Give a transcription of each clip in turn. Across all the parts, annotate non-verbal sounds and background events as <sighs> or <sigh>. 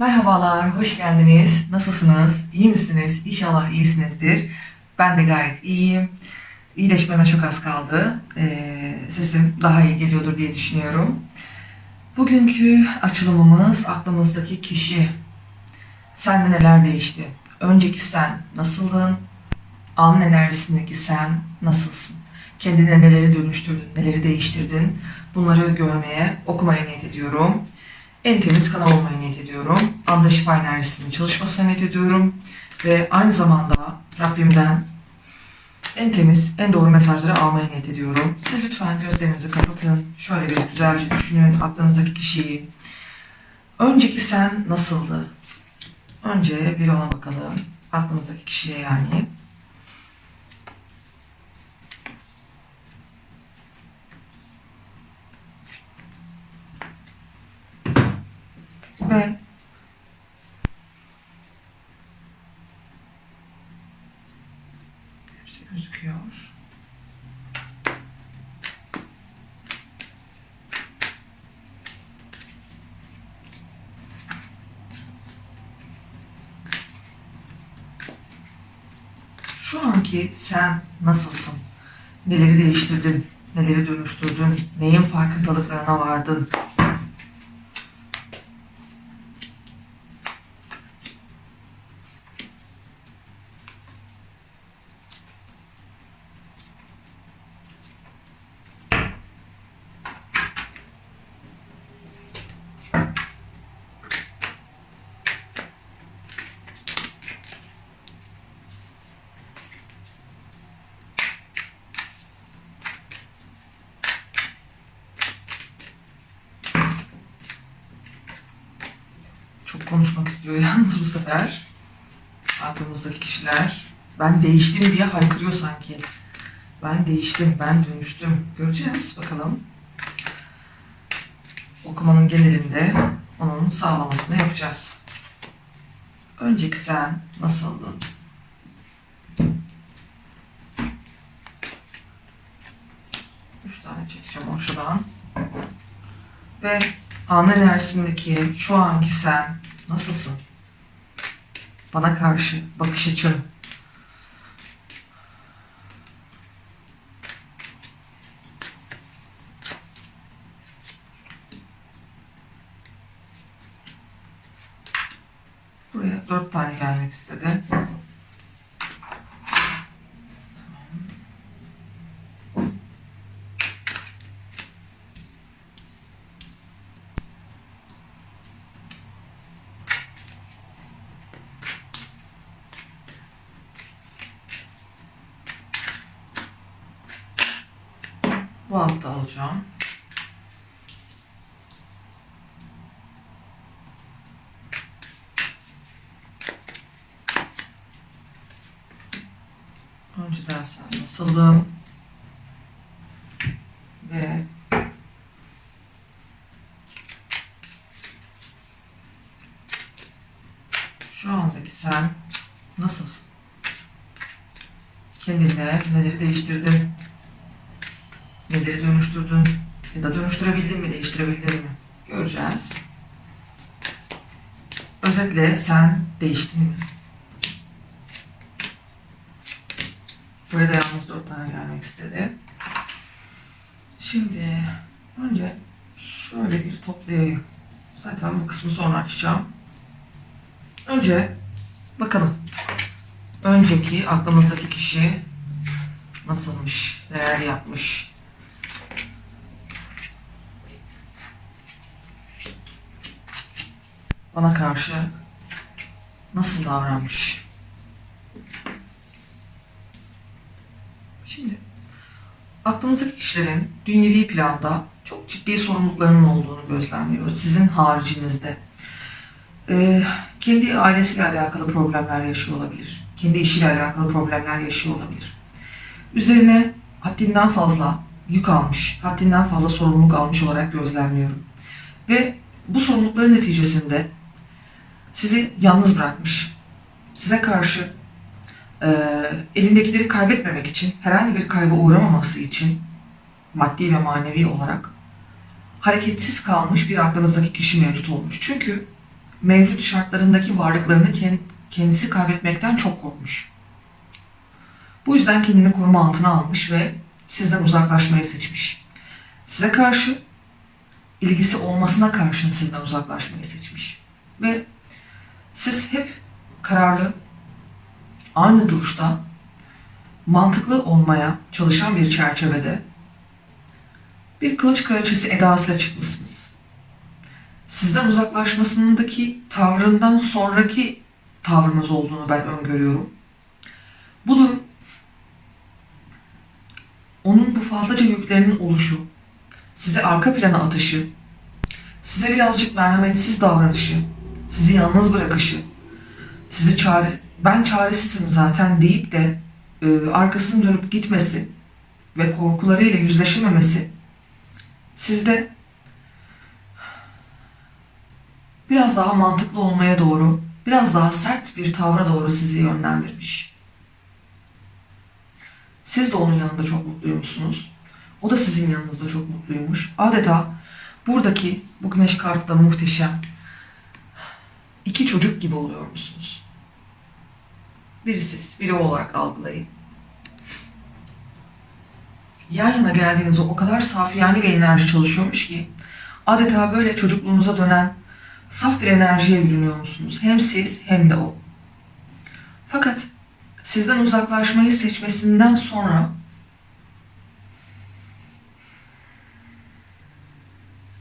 Merhabalar, hoş geldiniz. Nasılsınız? İyi misiniz? İnşallah iyisinizdir. Ben de gayet iyiyim. İyileşmeme çok az kaldı. Ee, sesim daha iyi geliyordur diye düşünüyorum. Bugünkü açılımımız aklımızdaki kişi. Sende neler değişti? Önceki sen nasıldın? Anın enerjisindeki sen nasılsın? Kendine neleri dönüştürdün, neleri değiştirdin? Bunları görmeye, okumaya niyet ediyorum. En temiz kanal olmayı niyet ediyorum. Anda şifa enerjisinin çalışmasına niyet ediyorum. Ve aynı zamanda Rabbimden en temiz, en doğru mesajları almaya niyet ediyorum. Siz lütfen gözlerinizi kapatın. Şöyle bir güzelce düşünün aklınızdaki kişiyi. Önceki sen nasıldı? Önce bir ona bakalım. Aklınızdaki kişiye yani. Ve hepsi gözüküyor. Şu anki sen nasılsın? Neleri değiştirdin? Neleri dönüştürdün? Neyin farkındalıklarına vardın? Konuşmak istiyor yalnız bu sefer. Aklımızdaki kişiler. Ben değiştim diye haykırıyor sanki. Ben değiştim, ben dönüştüm. Göreceğiz bakalım. Okumanın genelinde onun sağlamasını yapacağız. Önceki sen nasıldın? Üç tane çekeceğim ortadan. Ve an enerjisindeki şu anki sen nasılsın? Bana karşı bakış açın. Buraya dört tane gelmek istedi. Bu hafta alacağım. Önceden sen nasıldın? Ve şu andaki sen nasılsın? Kendine neleri değiştirdin? Neleri dönüştürdün? Ya da dönüştürebildin mi, değiştirebildin mi? Göreceğiz. Özetle sen değiştin mi? Buraya da yalnız dört tane gelmek istedi. Şimdi önce şöyle bir toplayayım. Zaten bu kısmı sonra açacağım. Önce bakalım. Önceki aklımızdaki kişi nasılmış, neler yapmış, bana karşı nasıl davranmış? Şimdi aklımızdaki kişilerin dünyevi planda çok ciddi sorumluluklarının olduğunu gözlemliyoruz sizin haricinizde. Ee, kendi ailesiyle alakalı problemler yaşıyor olabilir. Kendi işiyle alakalı problemler yaşıyor olabilir. Üzerine haddinden fazla yük almış, haddinden fazla sorumluluk almış olarak gözlemliyorum. Ve bu sorumlulukların neticesinde sizi yalnız bırakmış. Size karşı e, elindekileri kaybetmemek için, herhangi bir kayba uğramaması için maddi ve manevi olarak hareketsiz kalmış bir aklınızdaki kişi mevcut olmuş. Çünkü mevcut şartlarındaki varlıklarını ken- kendisi kaybetmekten çok korkmuş. Bu yüzden kendini koruma altına almış ve sizden uzaklaşmayı seçmiş. Size karşı ilgisi olmasına karşın sizden uzaklaşmayı seçmiş. Ve siz hep kararlı, aynı duruşta, mantıklı olmaya çalışan bir çerçevede bir kılıç kraliçesi edasıyla çıkmışsınız. Sizden uzaklaşmasındaki tavrından sonraki tavrınız olduğunu ben öngörüyorum. Bu durum onun bu fazlaca yüklerinin oluşu, sizi arka plana atışı, size birazcık merhametsiz davranışı, sizi yalnız bırakışı, sizi çare, ben çaresizim zaten deyip de e, arkasını dönüp gitmesi ve korkularıyla yüzleşememesi sizde biraz daha mantıklı olmaya doğru, biraz daha sert bir tavra doğru sizi yönlendirmiş. Siz de onun yanında çok mutluymuşsunuz. O da sizin yanınızda çok mutluymuş. Adeta buradaki bu güneş kartı da muhteşem. İki çocuk gibi oluyormuşsunuz. Biri siz, biri o olarak algılayın. Yan yana geldiğinizde o kadar safiyane bir enerji çalışıyormuş ki adeta böyle çocukluğunuza dönen saf bir enerjiye bürünüyor musunuz? Hem siz hem de o. Fakat sizden uzaklaşmayı seçmesinden sonra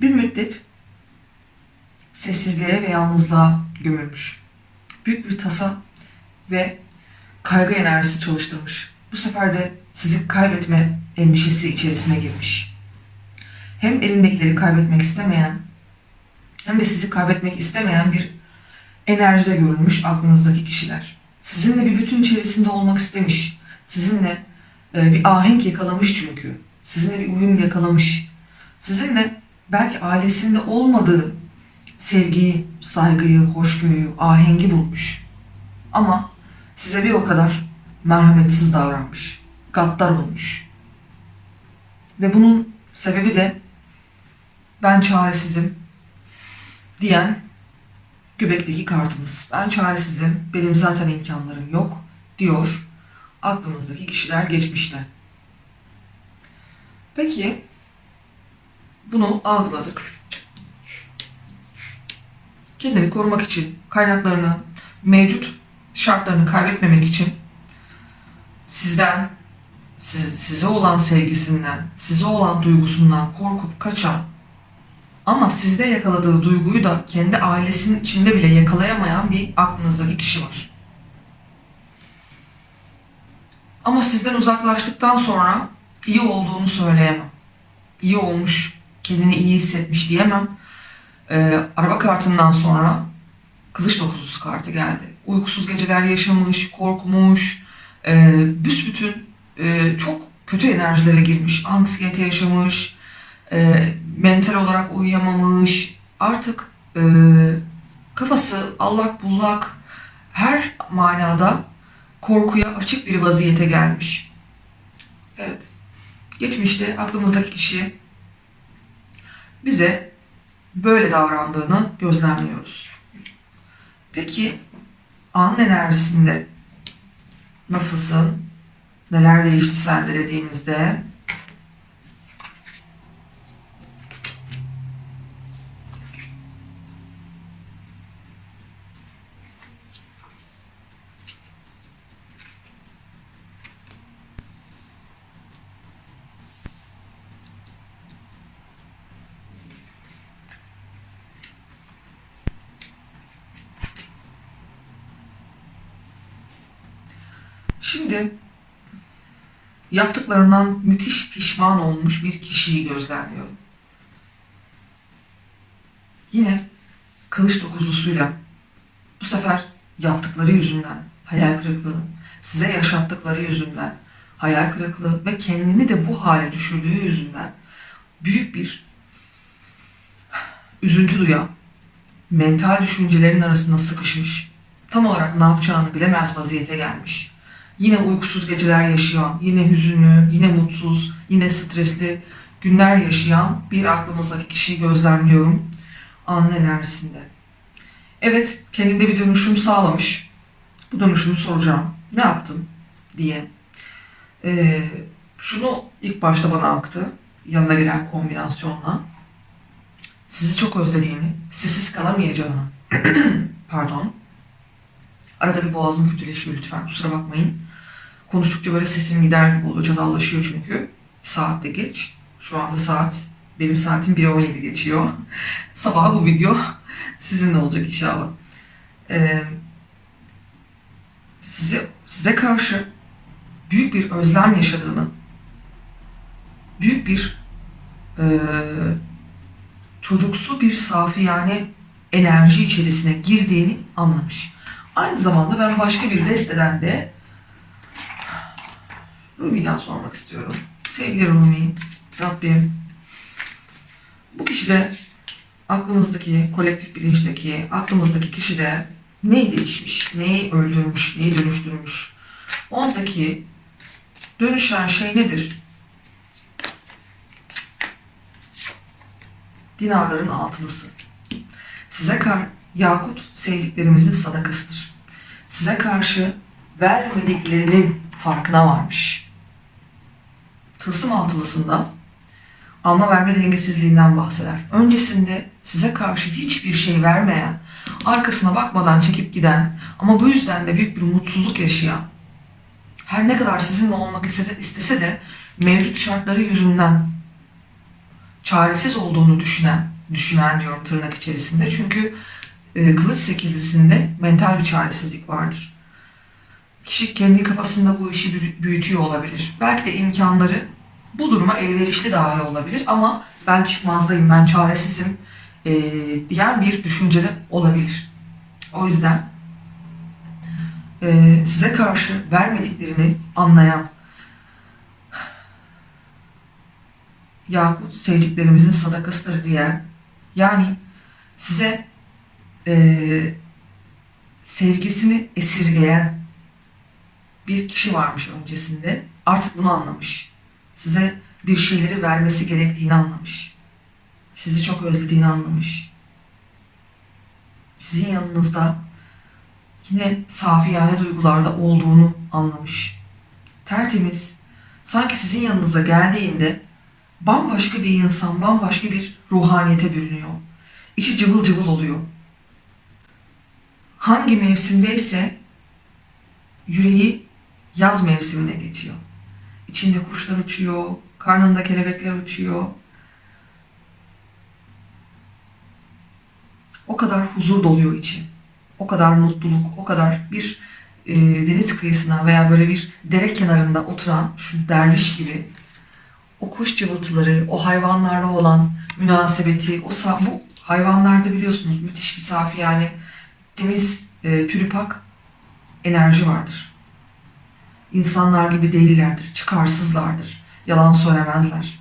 bir müddet sessizliğe ve yalnızlığa gömülmüş. Büyük bir tasa ve kaygı enerjisi çalıştırmış. Bu sefer de sizi kaybetme endişesi içerisine girmiş. Hem elindekileri kaybetmek istemeyen hem de sizi kaybetmek istemeyen bir enerjide görülmüş aklınızdaki kişiler. Sizinle bir bütün içerisinde olmak istemiş. Sizinle e, bir ahenk yakalamış çünkü. Sizinle bir uyum yakalamış. Sizinle belki ailesinde olmadığı sevgiyi, saygıyı, hoşgörüyü, ahengi bulmuş. Ama size bir o kadar merhametsiz davranmış. Gaddar olmuş. Ve bunun sebebi de ben çaresizim diyen göbekteki kartımız. Ben çaresizim, benim zaten imkanlarım yok diyor aklımızdaki kişiler geçmişte. Peki bunu algıladık. Kendini korumak için, kaynaklarını, mevcut şartlarını kaybetmemek için sizden, siz, size olan sevgisinden, size olan duygusundan korkup kaçan ama sizde yakaladığı duyguyu da kendi ailesinin içinde bile yakalayamayan bir aklınızdaki kişi var. Ama sizden uzaklaştıktan sonra iyi olduğunu söyleyemem. İyi olmuş, kendini iyi hissetmiş diyemem. Ee, araba kartından sonra kılıç dokuzusu kartı geldi. Uykusuz geceler yaşamış, korkmuş, e, büsbütün e, çok kötü enerjilere girmiş, anksiyete yaşamış, e, mental olarak uyuyamamış, artık e, kafası allak bullak her manada korkuya açık bir vaziyete gelmiş. Evet, geçmişte aklımızdaki kişi bize böyle davrandığını gözlemliyoruz. Peki an enerjisinde nasılsın? Neler değişti sende dediğimizde Şimdi yaptıklarından müthiş pişman olmuş bir kişiyi gözlemliyorum. Yine kılıç dokuzlusuyla bu sefer yaptıkları yüzünden hayal kırıklığı, size yaşattıkları yüzünden hayal kırıklığı ve kendini de bu hale düşürdüğü yüzünden büyük bir üzüntü duyan, mental düşüncelerin arasında sıkışmış, tam olarak ne yapacağını bilemez vaziyete gelmiş yine uykusuz geceler yaşayan, yine hüzünlü, yine mutsuz, yine stresli günler yaşayan bir aklımızdaki kişiyi gözlemliyorum anın enerjisinde. Evet, kendinde bir dönüşüm sağlamış. Bu dönüşümü soracağım. Ne yaptın diye. Ee, şunu ilk başta bana aktı. Yanına gelen kombinasyonla. Sizi çok özlediğini, sizsiz kalamayacağını. <clears throat> Pardon. Arada bir boğazım kötüleşiyor lütfen. Kusura bakmayın. Konuştukça böyle sesim gider gibi oluyor. Cezalaşıyor çünkü. Saat de geç. Şu anda saat, benim saatim 1.17 geçiyor. <laughs> Sabah bu video sizinle olacak inşallah. Ee, size, size karşı büyük bir özlem yaşadığını, büyük bir eee, çocuksu bir safi yani enerji içerisine girdiğini anlamış. Aynı zamanda ben başka bir desteden de Rumi'den sormak istiyorum. Sevgili Rumi, Rabbim bu kişide aklımızdaki, kolektif bilinçteki, aklımızdaki kişide neyi değişmiş, neyi öldürmüş, neyi dönüştürmüş? Ondaki dönüşen şey nedir? Dinarların altılısı. Size kar yakut sevdiklerimizin sadakasıdır. Size karşı vermediklerinin farkına varmış. Tılsım altılısında alma verme dengesizliğinden bahseder. Öncesinde size karşı hiçbir şey vermeyen, arkasına bakmadan çekip giden ama bu yüzden de büyük bir mutsuzluk yaşayan, her ne kadar sizinle olmak istese, de mevcut şartları yüzünden çaresiz olduğunu düşünen, düşünen diyorum tırnak içerisinde. Çünkü e, kılıç sekizlisinde mental bir çaresizlik vardır. Kişi kendi kafasında bu işi büyü- büyütüyor olabilir. Belki de imkanları bu duruma elverişli dahi olabilir ama ben çıkmazdayım, ben çaresizim e, diyen bir düşüncede olabilir. O yüzden e, size karşı vermediklerini anlayan Yakut sevdiklerimizin sadakasıdır diyen yani size e, sevgisini esirgeyen bir kişi varmış öncesinde. Artık bunu anlamış. Size bir şeyleri vermesi gerektiğini anlamış. Sizi çok özlediğini anlamış. Sizin yanınızda yine safiyane duygularda olduğunu anlamış. Tertemiz, sanki sizin yanınıza geldiğinde bambaşka bir insan, bambaşka bir ruhaniyete bürünüyor. İçi cıvıl cıvıl oluyor. Hangi mevsimdeyse yüreği yaz mevsimine geçiyor. İçinde kuşlar uçuyor, karnında kelebekler uçuyor. O kadar huzur doluyor içi. O kadar mutluluk, o kadar bir e, deniz kıyısına veya böyle bir dere kenarında oturan şu derviş gibi o kuş cıvıltıları, o hayvanlarla olan münasebeti, o bu hayvanlarda biliyorsunuz müthiş bir safi yani temiz, e, pürüpak enerji vardır. İnsanlar gibi değillerdir, çıkarsızlardır, yalan söylemezler.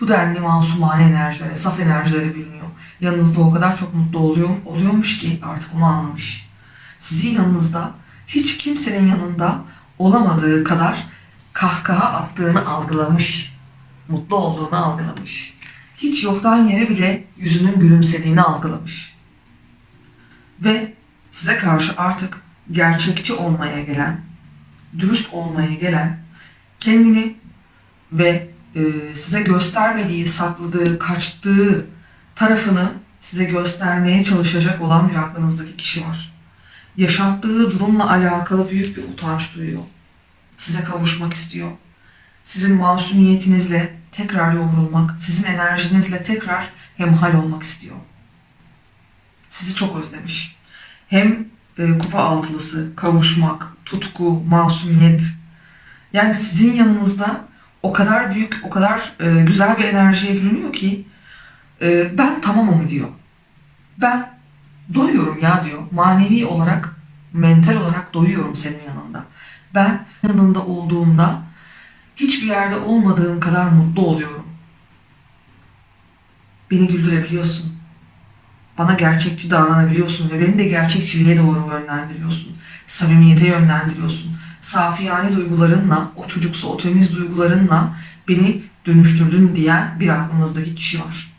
Bu denli masumane enerjilere, saf enerjilere bürünüyor. Yanınızda o kadar çok mutlu oluyor, oluyormuş ki artık onu anlamış. Sizin yanınızda hiç kimsenin yanında olamadığı kadar kahkaha attığını algılamış. Mutlu olduğunu algılamış. Hiç yoktan yere bile yüzünün gülümsediğini algılamış. Ve size karşı artık gerçekçi olmaya gelen, dürüst olmaya gelen, kendini ve e, size göstermediği, sakladığı, kaçtığı tarafını size göstermeye çalışacak olan bir aklınızdaki kişi var. Yaşattığı durumla alakalı büyük bir utanç duyuyor size kavuşmak istiyor. Sizin masumiyetinizle tekrar yoğrulmak, sizin enerjinizle tekrar hemhal olmak istiyor. Sizi çok özlemiş. Hem e, kupa altılısı, kavuşmak, tutku, masumiyet. Yani sizin yanınızda o kadar büyük, o kadar e, güzel bir enerjiye bürünüyor ki e, ben tamamım diyor. Ben doyuyorum ya diyor. Manevi olarak, mental olarak doyuyorum senin yanında. Ben yanında olduğumda hiçbir yerde olmadığım kadar mutlu oluyorum. Beni güldürebiliyorsun. Bana gerçekçi davranabiliyorsun ve beni de gerçekçiliğe doğru yönlendiriyorsun. Samimiyete yönlendiriyorsun. Safiyane duygularınla, o çocuksu, o temiz duygularınla beni dönüştürdün diyen bir aklımızdaki kişi var.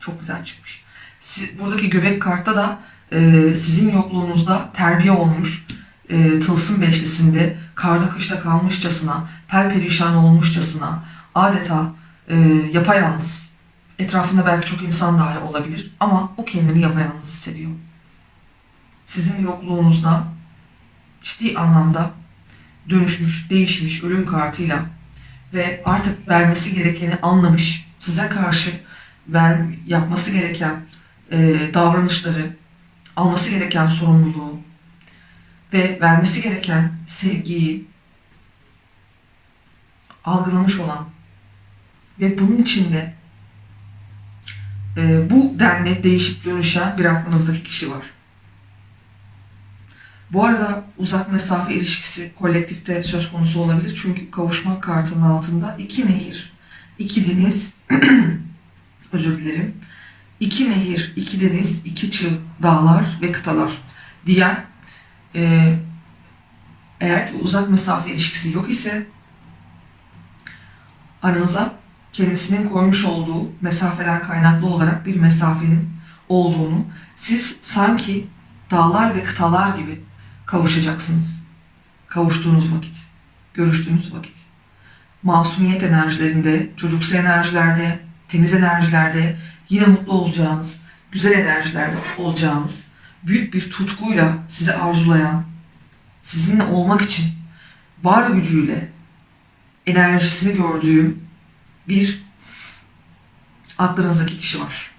Çok güzel çıkmış. si- buradaki göbek kartta da e, sizin yokluğunuzda terbiye olmuş, e, tılsım beşlisinde karda kışta kalmışçasına, perperişan olmuşçasına, adeta e, yapayalnız. Etrafında belki çok insan dahi olabilir ama o kendini yapayalnız hissediyor. Sizin yokluğunuzda ciddi anlamda dönüşmüş, değişmiş ölüm kartıyla ve artık vermesi gerekeni anlamış, size karşı ver, yapması gereken e, davranışları, alması gereken sorumluluğu ve vermesi gereken sevgiyi algılamış olan ve bunun içinde e, bu denli değişip dönüşen bir aklınızdaki kişi var. Bu arada uzak mesafe ilişkisi kolektifte söz konusu olabilir. Çünkü kavuşma kartının altında iki nehir, iki deniz, <clears throat> özür dilerim, iki nehir, iki deniz, iki çığ, dağlar ve kıtalar diyen e, eğer ki uzak mesafe ilişkisi yok ise aranıza kendisinin koymuş olduğu mesafeden kaynaklı olarak bir mesafenin olduğunu siz sanki dağlar ve kıtalar gibi kavuşacaksınız. Kavuştuğunuz vakit, görüştüğünüz vakit. Masumiyet enerjilerinde, çocuksu enerjilerde, temiz enerjilerde, yine mutlu olacağınız, güzel enerjilerde olacağınız, büyük bir tutkuyla sizi arzulayan, sizinle olmak için var gücüyle enerjisini gördüğüm bir aklınızdaki kişi var.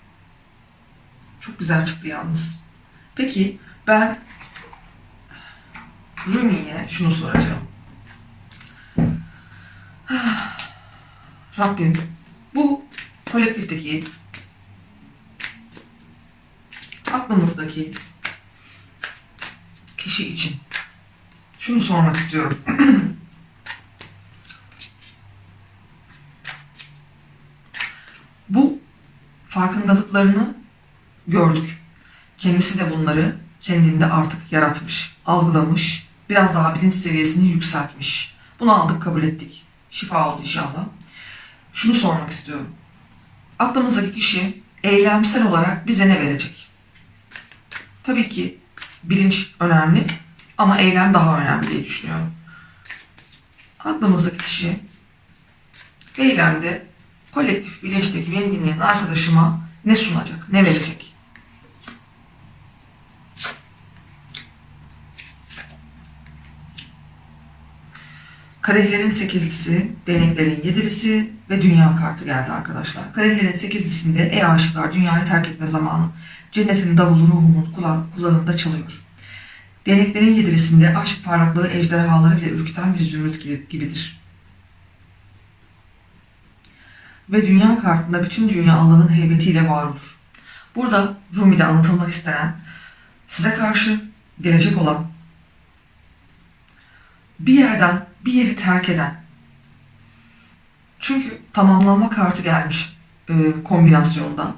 Çok güzel çıktı yalnız. Peki ben Rumi'ye şunu soracağım. <sighs> Rabbim bu kolektifteki aklımızdaki kişi için şunu sormak istiyorum. <clears throat> bu farkındalıklarını gördük. Kendisi de bunları kendinde artık yaratmış, algılamış, biraz daha bilinç seviyesini yükseltmiş. Bunu aldık, kabul ettik. Şifa oldu inşallah. Şunu sormak istiyorum. Aklımızdaki kişi eylemsel olarak bize ne verecek? Tabii ki bilinç önemli ama eylem daha önemli diye düşünüyorum. Aklımızdaki kişi eylemde kolektif bilinçteki beni dinleyen arkadaşıma ne sunacak, ne verecek? Kadehlerin sekizlisi, deneklerin yedilisi ve dünya kartı geldi arkadaşlar. Kadehlerin sekizlisinde ey aşıklar dünyayı terk etme zamanı. Cennetin davulu ruhumun kula- kulağında çalıyor. Deneklerin yedilisinde aşk parlaklığı ejderhaları bile ürküten bir zümrüt gi- gibidir. Ve dünya kartında bütün dünya Allah'ın heybetiyle var olur. Burada Rumi'de anlatılmak istenen, size karşı gelecek olan, bir yerden bir yeri terk eden, çünkü tamamlanma kartı gelmiş e, kombinasyonda.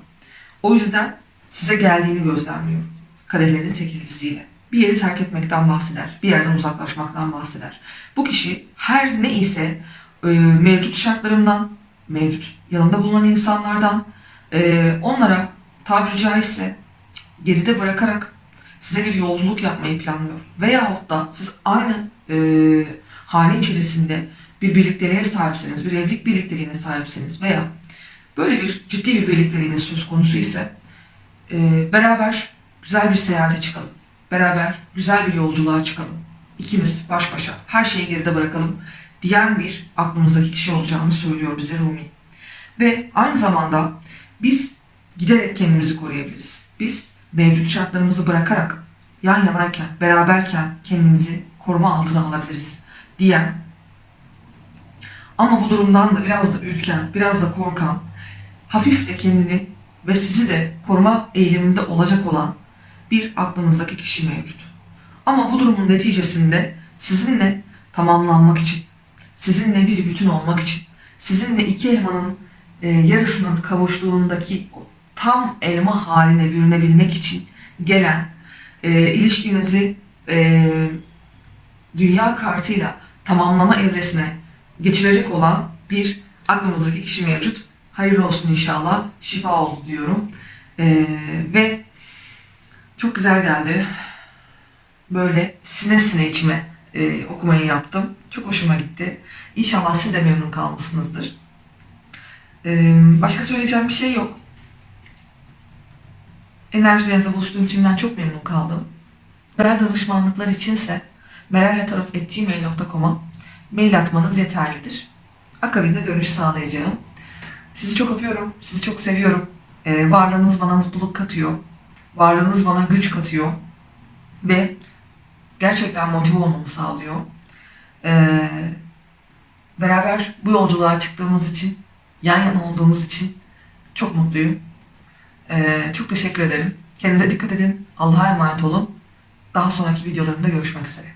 O yüzden size geldiğini gözlemliyorum. Kadehlerin sekizlisiyle. Bir yeri terk etmekten bahseder. Bir yerden uzaklaşmaktan bahseder. Bu kişi her ne ise e, mevcut şartlarından, mevcut yanında bulunan insanlardan e, onlara tabiri caizse geride bırakarak size bir yolculuk yapmayı planlıyor. Veyahut da siz aynı e, hane içerisinde bir birlikteliğe sahipseniz, bir evlilik birlikteliğine sahipseniz veya böyle bir ciddi bir birlikteliğiniz söz konusu ise e, beraber güzel bir seyahate çıkalım. Beraber güzel bir yolculuğa çıkalım. İkimiz baş başa her şeyi geride bırakalım diyen bir aklımızdaki kişi olacağını söylüyor bize Rumi. Ve aynı zamanda biz giderek kendimizi koruyabiliriz. Biz mevcut şartlarımızı bırakarak yan yanayken, beraberken kendimizi koruma altına alabiliriz diyen ama bu durumdan da biraz da ürken, biraz da korkan, hafif de kendini ve sizi de koruma eğiliminde olacak olan bir aklınızdaki kişi mevcut. Ama bu durumun neticesinde sizinle tamamlanmak için, sizinle bir bütün olmak için, sizinle iki elmanın e, yarısının kavuştuğundaki tam elma haline bürünebilmek için gelen e, ilişkinizi e, dünya kartıyla tamamlama evresine geçirecek olan bir aklımızdaki kişi mevcut. Hayırlı olsun inşallah. Şifa oldu diyorum. Ee, ve çok güzel geldi. Böyle sine sine içime e, okumayı yaptım. Çok hoşuma gitti. İnşallah siz de memnun kalmışsınızdır. Ee, başka söyleyeceğim bir şey yok. Enerjilerinizle buluştuğum için ben çok memnun kaldım. Özel danışmanlıklar içinse meralyatarot.gmail.com'a mail atmanız yeterlidir. Akabinde dönüş sağlayacağım. Sizi çok öpüyorum, sizi çok seviyorum. Ee, varlığınız bana mutluluk katıyor. Varlığınız bana güç katıyor. Ve gerçekten motive olmamı sağlıyor. Ee, beraber bu yolculuğa çıktığımız için, yan yana olduğumuz için çok mutluyum. Ee, çok teşekkür ederim. Kendinize dikkat edin. Allah'a emanet olun. Daha sonraki videolarımda görüşmek üzere.